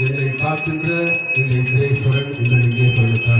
என்னை காக்கின்ற எங்கள் ஈஸ்வரன் உங்கள் இங்கே சொல்லுத்தான்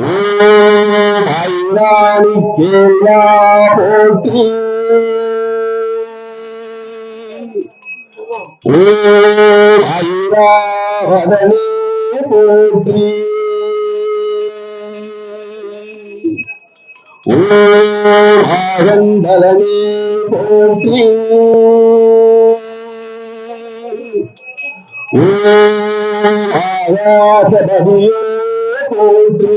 ஓம் ஐயானிக்கேயா போற்றி ஓம் ஐயாவதனே போற்றி ஓம் ஆகந்தலனே போற்றி ஓம் ஆயாசபதியே போற்றி.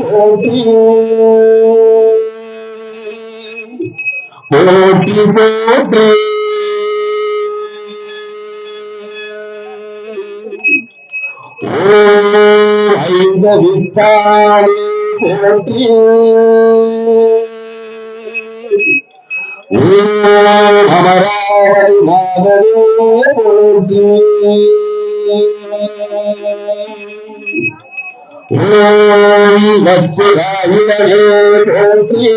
போட்டி போட்டி போட்டி ஐந்தவித்தானே போட்டி அமராவதி மாதவே போட்டி ஓம் வஸ்துதாயினே போற்றி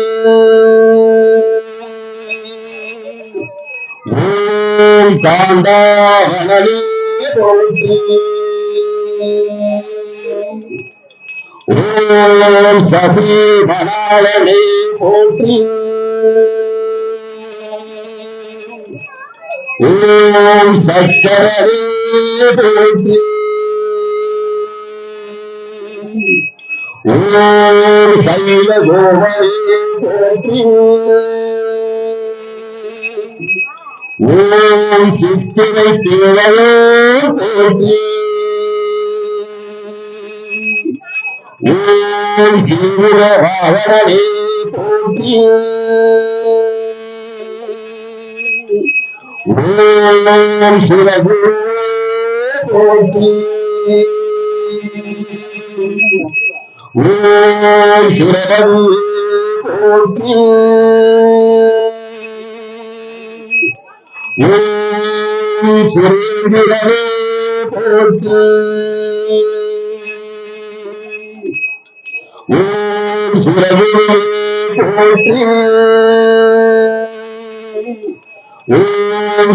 ஓம் காந்தாவனே போற்றி ஓம் சசி மணாளனே போற்றி ஓம் சக்கரே போற்றி ஓம் சைல கோமரே போற்றி. ஓம் சித்திரை தேவரே போற்றி. ஓம் ஜீவ வாகனே போற்றி. ஓம் சிவகு போற்றி. ஓம்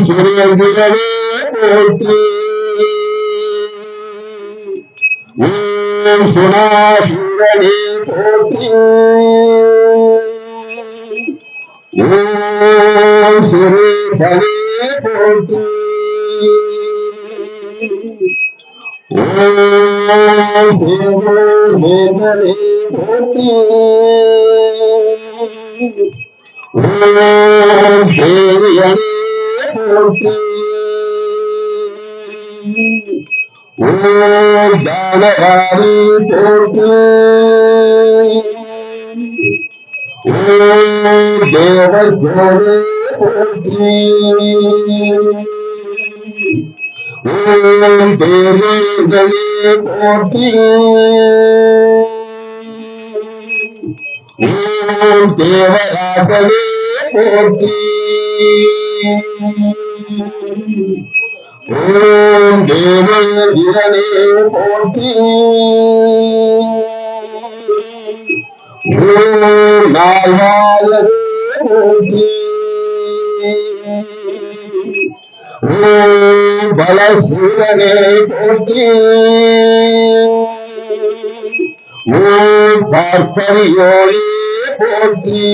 சுரேந்திரவே போற்றி ஓம் சுரகுருவே போற்றி ஓம் சுரேந்திரவே போற்றி ஓம் சுனாசூரனே போற்றி ஓம் சுரேசனே போற்றி ஓம் சேவனே போற்றி ஓம் சேவியனே போற்றி ஓம் தானவாரி போற்றி ஓம் தேவர் கோவே போற்றி ஓம் தேவேந்தனே போற்றி ஓம் போற்றி. ஓம் தேவேந்திரனே போற்றி. ஓம் நாராயணே போற்றி. ஓம் பலசூரனே போற்றி. ஓம் பார்ப்பரியோனே போற்றி.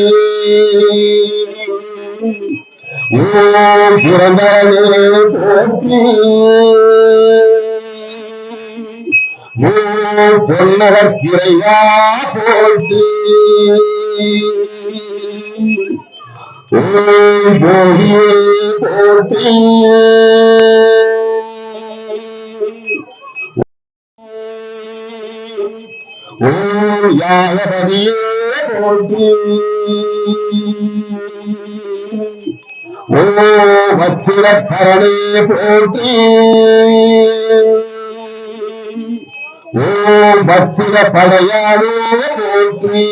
ஓம் புரந்தரனே போற்றி. ஓம் பொன்னகத்திரையா போற்றி போகியே போற்றி யாகபதியே போற்றி. ஓம் வச்சிரப்பரணே போற்றி. ஓம் வச்சிர படையாளே போற்றி.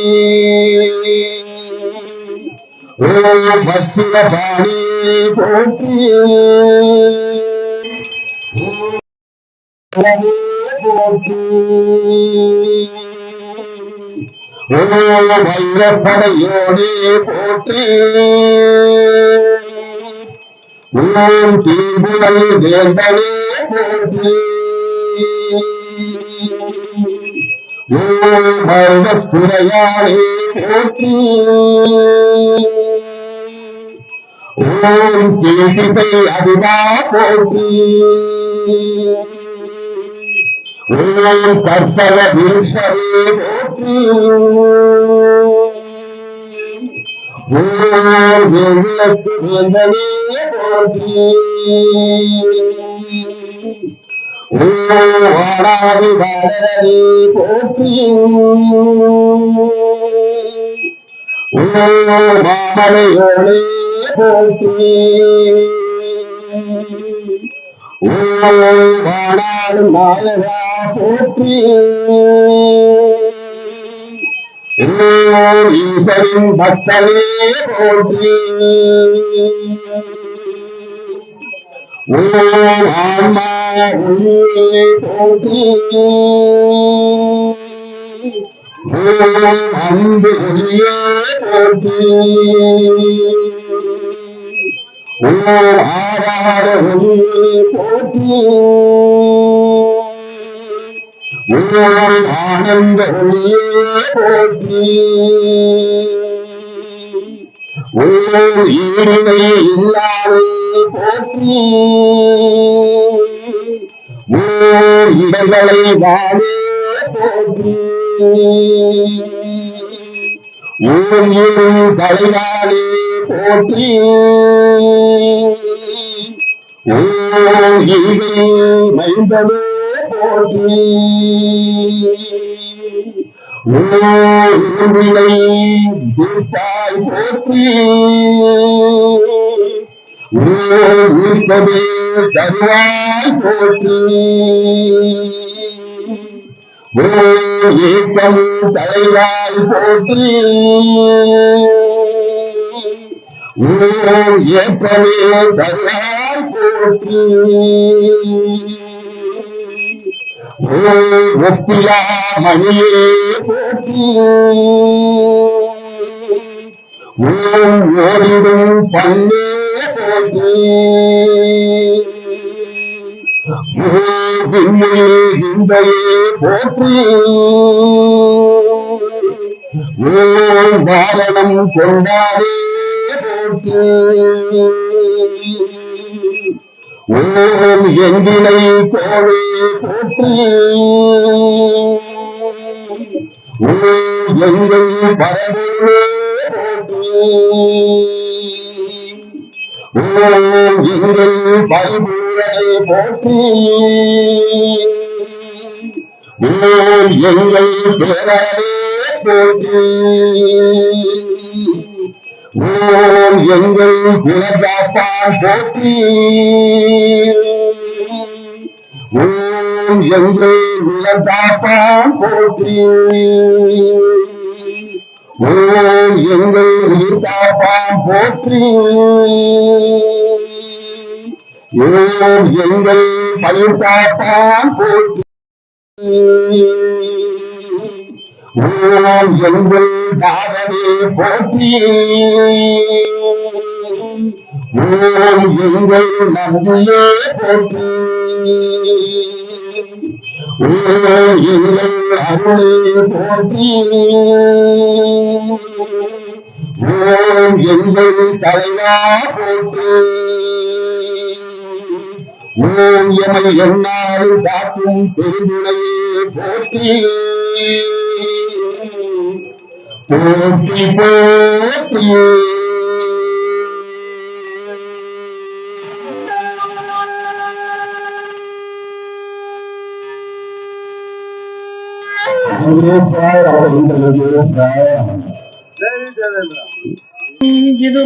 ஓம் வச்சிர பாணி போற்றி. ஓம் போற்றி வைரப்படையோடே போற்றி. ஓம் தீபுடல் வேந்தனே போற்றி ஓம் மருதப்புறையானே போற்றி ஓம் தீபிசை அபிமா போற்றி ஓம் கர்த்தவ விருஷரே போற்றி வாடாதி வாடரே போற்றி மாமலையோனே போற்றி ஓம் மாயவா போற்றி ஓம் ஈசரின் பக்தனே போற்றி. ஓம் ஆன்மா போற்றி. ஓம் அன்பு ஒளியே போற்றி. ஓம் ஆதார ஒளியே போற்றி. ஆனந்த ஒளியே போற்றி. ஓம் போற்றி ஓம் இடங்களை வாழே போற்றி ஊழியும் போற்றி போற்றி ஊர்வினை தீர்த்தாய் போற்றி ஊர்த்தமே தருவாய் போற்றி ஓ ஏக்கம் தலைவாய் போற்றி ஓம் ஏற்றமே தருவாய் போற்றி. ஒப்பிலா மணியே ஓம் ஓடிடும் பண்ணே போற்றி ஓம் விண்ணிலே இந்தையே போற்றி ஓம் வாரணம் கொண்டாரே போற்றி ஓம் எங்கினை கோவே போற்றி ஓம் எங்கள் பரவே போற்றி ஓம் எங்கள் பரிபூரணை போற்றி ஓம் எங்கள் பேரவே போற்றி ஓம் எங்கள் குலதாப்பான் போற்றி. ஓம் எங்கள் குலதாப்பான் போற்றி. ஓம் எங்கள் உயிர்காப்பான் போற்றி. ஓம் எங்கள் பயிர் போற்றி. ஓம் எங்கள் பாரவே போற்றி. ஓம் எங்கள் நம்பியே போற்றி. ஓம் எங்கள் அருளே போற்றி. ஓம் எங்கள் தலைவா போற்றி. ஓம் எமை என்னால் காக்கும் பெருந்துணையே போற்றி. போற்றி போற்றி ஜெய் தேவேந்திரா